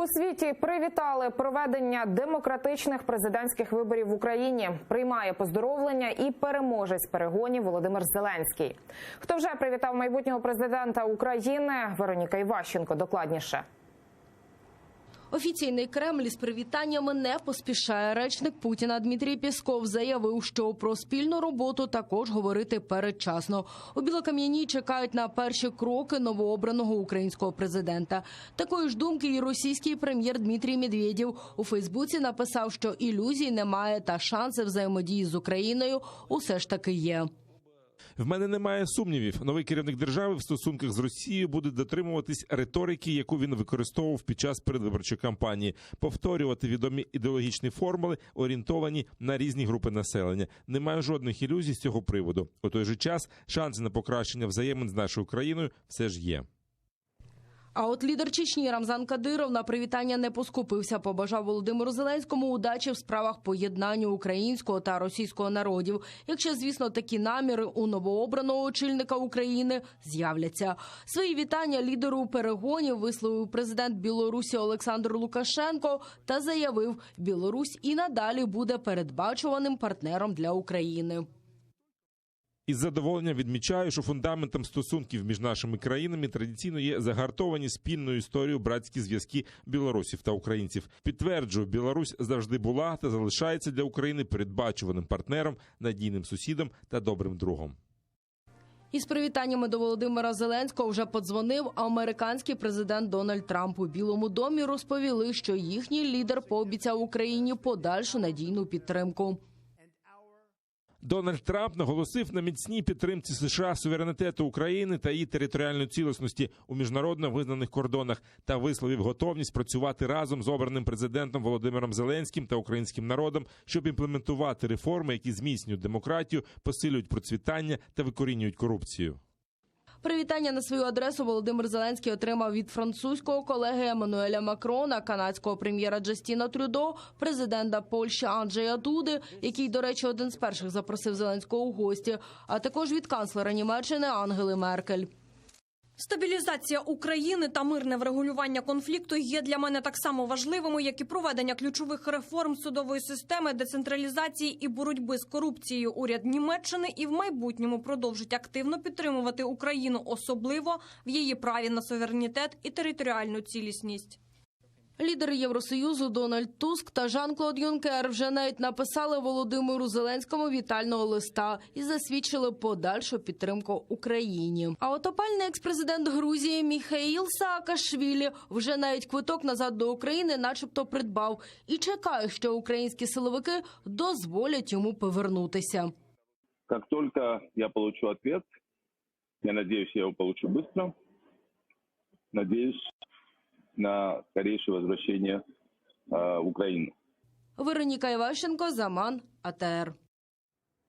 У світі привітали проведення демократичних президентських виборів в Україні. Приймає поздоровлення і переможець перегонів Володимир Зеленський. Хто вже привітав майбутнього президента України? Вероніка Іващенко. Докладніше. Офіційний Кремль з привітаннями не поспішає. Речник Путіна Дмитрій Пєсков заявив, що про спільну роботу також говорити передчасно. У Білокам'яній чекають на перші кроки новообраного українського президента. Такої ж думки і російський прем'єр Дмитрій Медведєв у Фейсбуці написав, що ілюзій немає та шанси взаємодії з Україною усе ж таки є. В мене немає сумнівів. Новий керівник держави в стосунках з Росією буде дотримуватись риторики, яку він використовував під час передвиборчої кампанії, повторювати відомі ідеологічні формули, орієнтовані на різні групи населення. Немає жодних ілюзій з цього приводу. У той же час шанси на покращення взаємин з нашою країною все ж є. А от лідер Чечні Рамзан Кадиров на привітання не поскупився. Побажав Володимиру Зеленському удачі в справах поєднання українського та російського народів. Якщо, звісно, такі наміри у новообраного очільника України з'являться. Свої вітання лідеру перегонів висловив президент Білорусі Олександр Лукашенко та заявив, Білорусь і надалі буде передбачуваним партнером для України. Із задоволенням відмічаю, що фундаментом стосунків між нашими країнами традиційно є загартовані спільною історією братські зв'язки білорусів та українців. Підтверджую, Білорусь завжди була та залишається для України передбачуваним партнером, надійним сусідом та добрим другом. Із привітаннями до Володимира Зеленського вже подзвонив американський президент Дональд Трамп. У Білому домі розповіли, що їхній лідер пообіцяв Україні подальшу надійну підтримку. Дональд Трамп наголосив на міцній підтримці США суверенітету України та її територіальної цілісності у міжнародно визнаних кордонах та висловив готовність працювати разом з обраним президентом Володимиром Зеленським та українським народом, щоб імплементувати реформи, які зміцнюють демократію, посилюють процвітання та викорінюють корупцію. Привітання на свою адресу Володимир Зеленський отримав від французького колеги Еммануеля Макрона, канадського прем'єра Джастіна Трюдо, президента Польщі Анджея Дуди, який, до речі, один з перших запросив Зеленського у гості, а також від канцлера Німеччини Ангели Меркель. Стабілізація України та мирне врегулювання конфлікту є для мене так само важливими, як і проведення ключових реформ судової системи, децентралізації і боротьби з корупцією. Уряд Німеччини і в майбутньому продовжить активно підтримувати Україну, особливо в її праві на суверенітет і територіальну цілісність. Лідери Євросоюзу Дональд Туск та Жан-Клод Юнкер вже навіть написали Володимиру Зеленському вітального листа і засвідчили подальшу підтримку Україні. А от опальний експрезидент Грузії Міхаїл Саакашвілі вже навіть квиток назад до України, начебто, придбав, і чекає, що українські силовики дозволять йому повернутися. Как только я получу ответ, я надеюсь, я его получу быстро, надеюсь на скорейшее возвращение э, в Украину. Вероніка Іващенко, Заман, АТР.